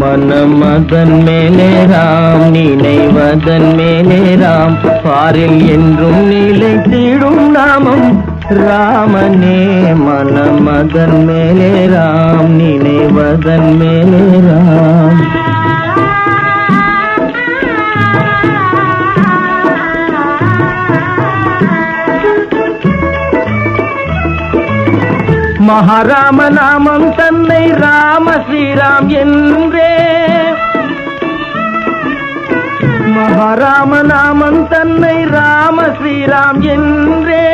மனமதன் மேலே ராம் நினைவதன் மேலே ராம். பாரில் என்றும் நிலைத்திடும் நாமம் ராமனே. மனமதன் மேலே ராம் நினைவதன் மேலே ராம். மகாராம நாமம் தன்னை ராம் ஸ்ரீராம் என்றே. மகாராம நாமம் தன்னை ராம ஸ்ரீராம் என்றே.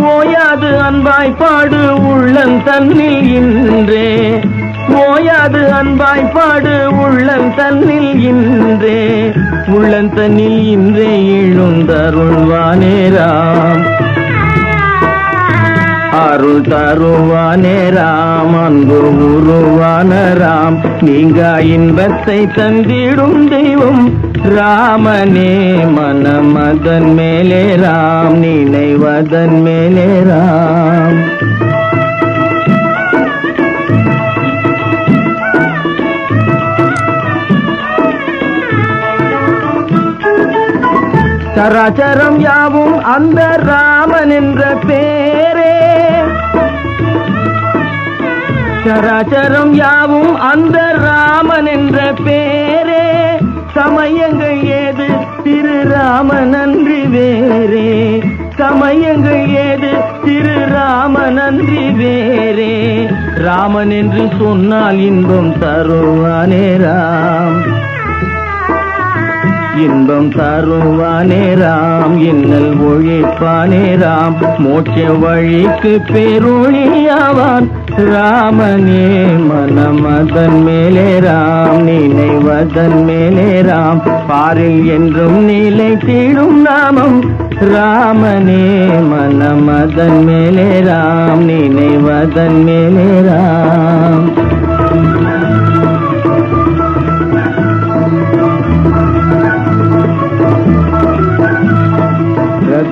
ஓயாது அன்பாய் பாடு உள்ளம் தன்னில் இன்றே. ஓயாது அன்பாய் பாடு உள்ளம் தன்னில் இன்றே. உள்ளம் தன்னில் இன்றே எழுந்தருள்வானே ராம். அருள் தருவானே ராமன் குருவா நீங்க இன்பத்தை தந்திடும் தெய்வம். ராமனே மனமதன் மேலே ராம் நினைவதன் மேலே ராம். சராச்சரம் யாவும் அந்த ராமன் என்ற பேர். சராச்சரம் யாவும் அந்த ராமன் என்ற பேரே. சமயங்கள் ஏது? திரு ராமன் அன்றி வேறே. சமயங்கள் ஏது? திரு ராமன் அன்றி வேறே. ராமன் என்று சொன்னால் இன்பம் தருவானே ராம். இன்பம் தருவானே ராம் இன்னல் ஒழிப்பானே ராம். மோட்ச வழிக்கு பெருளியாவான் ராமனே மனமதன் மேலே ராம் நினைவதன் மேலே ராம். பாரில் என்றும் நிலை தீடும் நாமம். ராமனே மனமதன் மேலே ராம் நினைவதன் மேலே ராம்.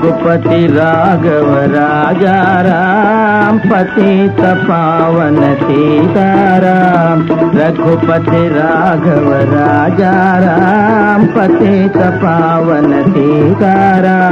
रघुपति राघव राजा राम पति तपावन सीताराम। रघुपति राघव राजा राम पति तपावन सीताराम।